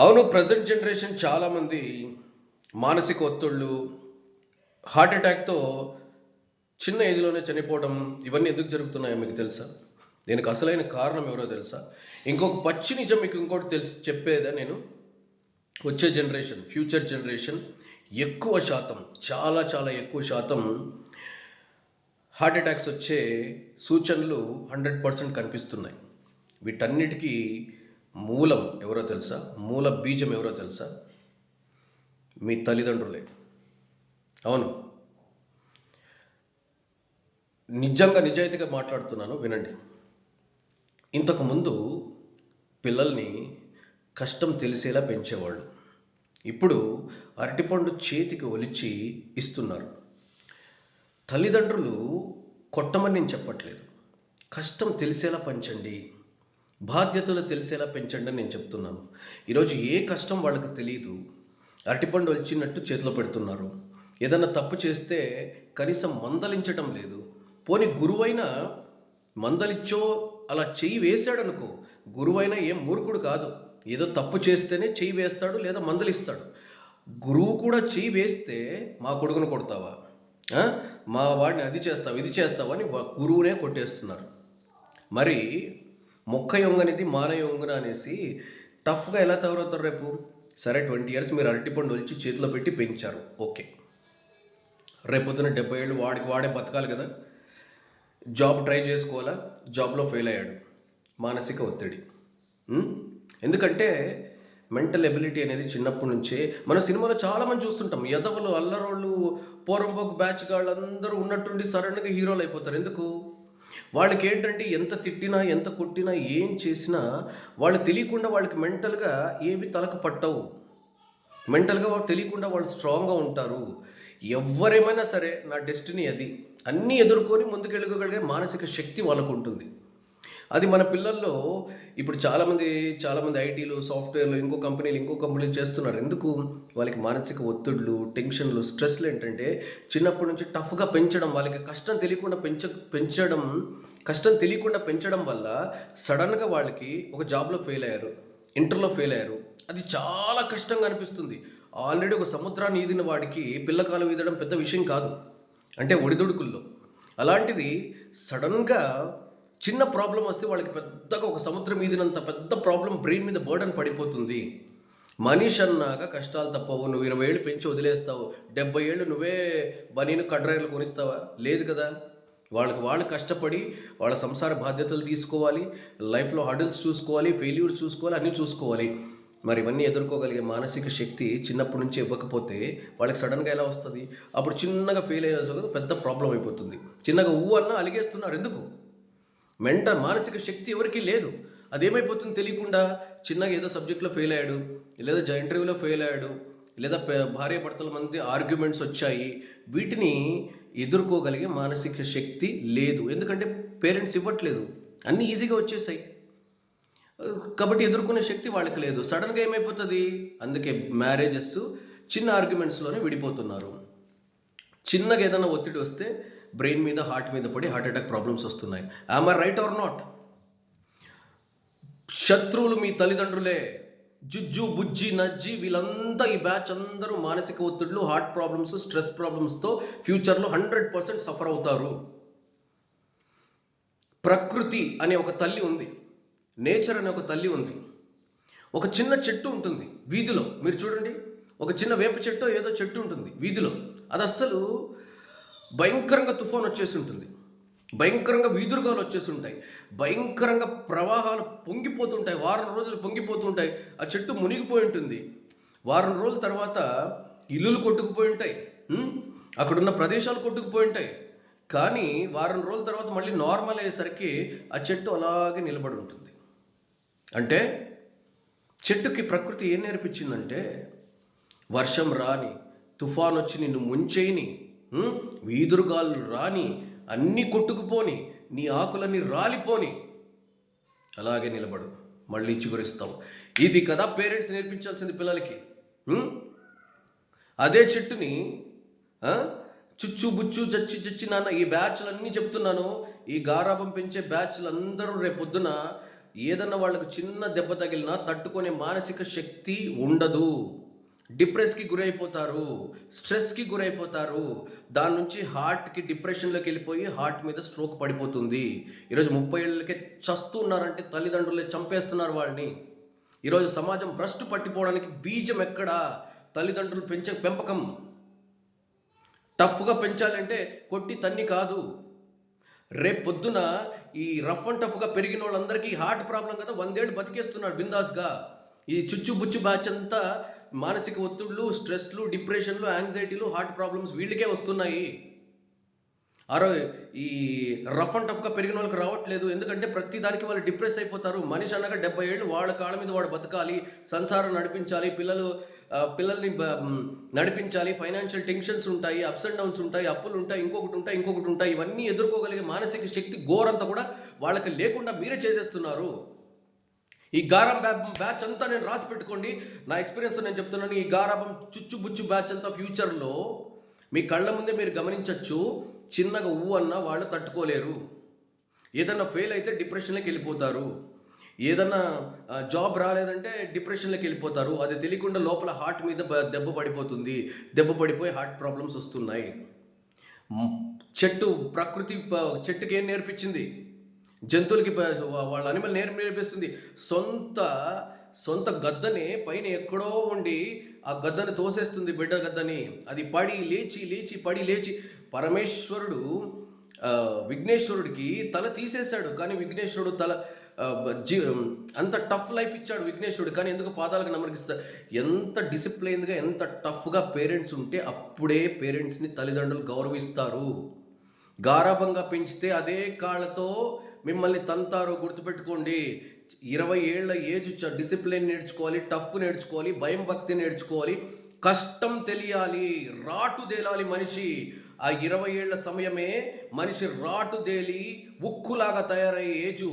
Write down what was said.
అవును present generation చాలామంది మానసిక ఒత్తిళ్ళు హార్ట్ అటాక్తో చిన్న ఏజ్లోనే చనిపోవడం ఇవన్నీ ఎందుకు జరుగుతున్నాయో మీకు తెలుసా? దీనికి అసలైన కారణం ఎవరో తెలుసా? ఇంకొక పచ్చి నిజం మీకు ఇంకోటి తెలిసి చెప్పేదా నేను. వచ్చే జనరేషన్ ఫ్యూచర్ జనరేషన్ ఎక్కువ శాతం చాలా చాలా ఎక్కువ శాతం హార్ట్ అటాక్స్ వచ్చే సూచనలు హండ్రెడ్ పర్సెంట్ కనిపిస్తున్నాయి. వీటన్నిటికీ మూలం ఎవరో తెలుసా? మూల బీజం ఎవరో తెలుసా? మీ తల్లిదండ్రులే. అవును. నిజంగా నిజాయితీగా మాట్లాడుతున్నాను వినండి. ఇంతకుముందు పిల్లల్ని కష్టం తెలిసేలా పెంచేవాళ్ళు. ఇప్పుడు అరటిపండు చేతికి ఒలిచి ఇస్తున్నారు. తల్లిదండ్రులు కొట్టమని నేను చెప్పట్లేదు. కష్టం తెలిసేలా పెంచండి. బాధ్యతలు తెలిసేలా పెంచండి అని నేను చెప్తున్నాను. ఈరోజు ఏ కష్టం వాళ్ళకి తెలియదు అరటిపండు వచ్చినట్టు చేతిలో పెడుతున్నారు. ఏదన్నా తప్పు చేస్తే కనీసం మందలించటం లేదు. పోని గురువైన మందలిచ్చో అలా చెయ్యి వేశాడనుకో గురువైనా ఏం మూర్ఖుడు కాదు. ఏదో తప్పు చేస్తేనే చెయ్యి వేస్తాడు లేదా మందలిస్తాడు. గురువు కూడా చెయ్యి వేస్తే మా కొడుకును కొడతావా? మా వాడిని అది చేస్తావు ఇది చేస్తావా అని గురువునే కొట్టేస్తున్నారు. మరి మొక్క యొంగనిది మాన యొంగున అనేసి టఫ్గా ఎలా తయారవుతారు రేపు? సరే ట్వంటీ ఇయర్స్ మీరు అరటిపండు వచ్చి చేతిలో పెట్టి పెంచారు. ఓకే. రేపొద్దున డెబ్బై ఏళ్ళు వాడికి వాడే బతకాలి కదా? జాబ్ ట్రై చేసుకోవాలా? జాబ్లో ఫెయిల్ అయ్యాడు. మానసిక ఒత్తిడి. ఎందుకంటే మెంటల్ ఎబిలిటీ అనేది చిన్నప్పటి నుంచే మన సినిమాలో చాలా మంది చూస్తుంటాం. యదవులు అల్లరోళ్ళు పోరంబోక్ బ్యాచ్ వాళ్ళందరూ ఉన్నట్టుండి సడన్గా హీరోలు అయిపోతారు. ఎందుకు? వాళ్ళకి ఏంటంటే ఎంత తిట్టినా ఎంత కొట్టినా ఏం చేసినా వాళ్ళు తెలియకుండా వాళ్ళకి మెంటల్గా ఏవి తలకు పట్టవు. మెంటల్గా వాళ్ళు తెలియకుండా వాళ్ళు స్ట్రాంగ్గా ఉంటారు. ఎవరేమైనా సరే నా డెస్టినీ అది. అన్నీ ఎదుర్కొని ముందుకెళ్ళగలిగే మానసిక శక్తి వాళ్ళకు ఉంటుంది అది మన పిల్లల్లో ఇప్పుడు చాలామంది చాలామంది ఐటీలు సాఫ్ట్వేర్లు ఇంకో కంపెనీలు ఇంకో కంపెనీలు చేస్తున్నారు. ఎందుకు? వాళ్ళకి మానసిక ఒత్తిడులు టెన్షన్లు స్ట్రెస్లు ఏంటంటే చిన్నప్పటి నుంచి టఫ్గా పెంచడం వాళ్ళకి కష్టం తెలియకుండా పెంచ పెంచడం కష్టం తెలియకుండా పెంచడం వల్ల సడన్గా వాళ్ళకి ఒక జాబ్లో ఫెయిల్ అయ్యారు ఇంటర్లో ఫెయిల్ అయ్యారు. అది చాలా కష్టంగా అనిపిస్తుంది. ఆల్రెడీ ఒక సముద్రాన్ని ఈదిన వాడికి పిల్లకాలు ఈదడం పెద్ద విషయం కాదు. అంటే ఒడిదుడుకుల్లో. అలాంటిది సడన్గా చిన్న ప్రాబ్లం వస్తే వాళ్ళకి పెద్దగా ఒక సముద్రం ఈదినంత పెద్ద ప్రాబ్లం బ్రెయిన్ మీద బర్డన్ పడిపోతుంది. మనిషి అన్నాక కష్టాలు తప్పవు. నువ్వు ఇరవై ఏళ్ళు పెంచి వదిలేస్తావు. డెబ్బై ఏళ్ళు నువ్వే బనీను కడ్రాయిలు కొనిస్తావా? లేదు కదా. వాళ్ళకి వాళ్ళు కష్టపడి వాళ్ళ సంసార బాధ్యతలు తీసుకోవాలి. లైఫ్లో హడల్స్ చూసుకోవాలి ఫెయిల్యూర్స్ చూసుకోవాలి అన్నీ చూసుకోవాలి. మరి ఇవన్నీ ఎదుర్కోగలిగే మానసిక శక్తి చిన్నప్పటి నుంచి ఇవ్వకపోతే వాళ్ళకి సడన్గా ఎలా వస్తుంది? అప్పుడు చిన్నగా ఫెయిల్ అయ్యే పెద్ద ప్రాబ్లం అయిపోతుంది. చిన్నగా ఊ అన్న అలిగేస్తున్నారు. ఎందుకు? మెంటల్ మానసిక శక్తి ఎవరికీ లేదు. అదేమైపోతుంది తెలియకుండా చిన్నగా ఏదో సబ్జెక్ట్లో ఫెయిల్ అయ్యాడు లేదా ఇంటర్వ్యూలో ఫెయిల్ అయ్యాడు లేదా భార్య భర్తల మధ్య ఆర్గ్యుమెంట్స్ వచ్చాయి. వీటిని ఎదుర్కోగలిగే మానసిక శక్తి లేదు. ఎందుకంటే పేరెంట్స్ ఇవ్వట్లేదు. అన్నీ ఈజీగా వచ్చేసాయి. కాబట్టి ఎదుర్కొనే శక్తి వాళ్ళకి లేదు. సడన్గా ఏమైపోతుంది? అందుకే మ్యారేజెస్ చిన్న ఆర్గ్యుమెంట్స్లోనే విడిపోతున్నారు. చిన్నగా ఏదైనా ఒత్తిడి వస్తే బ్రెయిన్ మీద హార్ట్ మీద పడి హార్ట్ అటాక్ ప్రాబ్లమ్స్ వస్తున్నాయి. ఆమ్ ఆర్ రైట్ ఆర్ నాట్ శత్రువులు మీ తల్లిదండ్రులే. జుజ్జు బుజ్జి నజ్జి వీళ్ళంతా ఈ బ్యాచ్ అందరూ మానసిక ఒత్తిడులు హార్ట్ ప్రాబ్లమ్స్ స్ట్రెస్ ప్రాబ్లమ్స్తో ఫ్యూచర్లో హండ్రెడ్ పర్సెంట్ సఫర్ అవుతారు. ప్రకృతి అనే ఒక తల్లి ఉంది. నేచర్ అనే ఒక తల్లి ఉంది. ఒక చిన్న చెట్టు ఉంటుంది వీధిలో. మీరు చూడండి. ఒక చిన్న వేప చెట్టు ఏదో చెట్టు ఉంటుంది వీధిలో. అది అస్సలు భయంకరంగా తుఫాన్ వచ్చేసి ఉంటుంది. భయంకరంగా వీధురుగాలు వచ్చేసి ఉంటాయి. భయంకరంగా ప్రవాహాలు పొంగిపోతుంటాయి. వారం రోజులు పొంగిపోతుంటాయి. ఆ చెట్టు మునిగిపోయి ఉంటుంది. వారం రోజుల తర్వాత ఇల్లులు కొట్టుకుపోయి ఉంటాయి. అక్కడున్న ప్రదేశాలు కొట్టుకుపోయి ఉంటాయి. కానీ వారం రోజుల తర్వాత మళ్ళీ నార్మల్ అయ్యేసరికి ఆ చెట్టు అలాగే నిలబడి ఉంటుంది. అంటే చెట్టుకి ప్రకృతి ఏం నేర్పించిందంటే వర్షం రాని తుఫాన్ వచ్చి నిన్ను ముంచేయని వీధురుగాలు రాని అన్నీ కొట్టుకుపోని నీ ఆకులన్నీ రాలిపోని. అలాగే నిలబడు. మళ్ళీ చిగురిస్తావు ఇది కదా పేరెంట్స్ నేర్పించాల్సింది పిల్లలకి. అదే చెట్టుని చుచ్చు బుచ్చు చచ్చి చచ్చి నాన్న ఈ బ్యాచ్లు అన్నీ చెప్తున్నాను. ఈ గారాబం పెంచే బ్యాచ్లు అందరూ రేపొద్దున ఏదన్నా వాళ్ళకు చిన్న దెబ్బ తగిలినా తట్టుకునే మానసిక శక్తి ఉండదు. డిప్రెస్కి గురైపోతారు స్ట్రెస్కి గురైపోతారు. దాని నుంచి హార్ట్కి డిప్రెషన్లోకి వెళ్ళిపోయి హార్ట్ మీద స్ట్రోక్ పడిపోతుంది. ఈరోజు ముప్పై ఏళ్ళకే చస్తున్నారంటే తల్లిదండ్రులే చంపేస్తున్నారు వాళ్ళని. ఈరోజు సమాజం భ్రష్టు పట్టిపోవడానికి బీజం ఎక్కడ? తల్లిదండ్రులు పెంచే పెంపకం. టఫ్గా పెంచాలంటే కొట్టి తన్ని కాదు. రేపు పొద్దున ఈ రఫ్ అండ్ టఫ్గా పెరిగిన వాళ్ళందరికీ హార్ట్ ప్రాబ్లం కదా వందేళ్ళు బతికేస్తున్నారు బిందాస్గా. ఈ చుచ్చు బుచ్చు బ్యాచ్ అంతా మానసిక ఒత్తిడులు స్ట్రెస్లు డిప్రెషన్లు యాంగ్జైటీలు హార్ట్ ప్రాబ్లమ్స్ వీళ్ళకే వస్తున్నాయి. ఆరో ఈ రఫ్ అండ్ టఫ్గా పెరిగిన వాళ్ళకి రావట్లేదు. ఎందుకంటే ప్రతి దానికి వాళ్ళు డిప్రెస్ అయిపోతారు. మనిషి అనగా డెబ్బై ఏళ్ళు వాళ్ళ కాళ్ళ మీద వాడు బతకాలి సంసారం నడిపించాలి పిల్లలు పిల్లల్ని నడిపించాలి ఫైనాన్షియల్ టెన్షన్స్ ఉంటాయి అప్స్ అండ్ డౌన్స్ ఉంటాయి అప్పులు ఉంటాయి ఇంకొకటి ఉంటాయి ఇంకొకటి ఉంటాయి. ఇవన్నీ ఎదుర్కోగలిగే మానసిక శక్తి ఘోరంతా కూడా వాళ్ళకి లేకుండా మీరే చేసేస్తున్నారు. ఈ గారం బ్యాచ్ అంతా నేను రాసి పెట్టుకోండి. నా ఎక్స్పీరియన్స్ నేను చెప్తున్నాను. ఈ గారాబం చుచ్చు బుచ్చు బ్యాచ్ అంతా ఫ్యూచర్లో మీ కళ్ళ ముందే మీరు గమనించవచ్చు చిన్నగా ఊ అన్న వాళ్ళు తట్టుకోలేరు. ఏదన్నా ఫెయిల్ అయితే డిప్రెషన్లోకి వెళ్ళిపోతారు. ఏదన్నా జాబ్ రాలేదంటే డిప్రెషన్లోకి వెళ్ళిపోతారు. అది తెలియకుండా లోపల హార్ట్ మీద దెబ్బ పడిపోతుంది. దెబ్బ పడిపోయి హార్ట్ ప్రాబ్లమ్స్ వస్తున్నాయి. చెట్టు ప్రకృతి చెట్టుకి ఏం నేర్పించింది? జంతువులకి వాళ్ళ అనిమల్ నేర్పి నేర్పిస్తుంది. సొంత సొంత గద్దనే పైన ఎక్కడో ఉండి ఆ గద్దని తోసేస్తుంది బిడ్డ గద్దని. అది పడి లేచి లేచి పడి లేచి. పరమేశ్వరుడు విఘ్నేశ్వరుడికి తల తీసేశాడు. కానీ విఘ్నేశ్వరుడు తల జీ అంత టఫ్ లైఫ్ ఇచ్చాడు విఘ్నేశ్వరుడు. కానీ ఎందుకు పాదాలకు నమ్మకిస్తాడు ఎంత డిసిప్లైన్గా ఎంత టఫ్గా పేరెంట్స్ ఉంటే అప్పుడే పేరెంట్స్ని తల్లిదండ్రులు గౌరవిస్తారు. గారాభంగా పెంచితే అదే కాళ్ళతో మిమ్మల్ని తంతారు గుర్తుపెట్టుకోండి. ఇరవై ఏళ్ళ ఏజ్ డిసిప్లిన్ నేర్చుకోవాలి టఫ్ నేర్చుకోవాలి భయం భక్తి నేర్చుకోవాలి కష్టం తెలియాలి రాటు తేలాలి మనిషి. ఆ ఇరవై ఏళ్ళ సమయమే మనిషి రాటు తేలి ఉక్కులాగా తయారయ్యే ఏజు.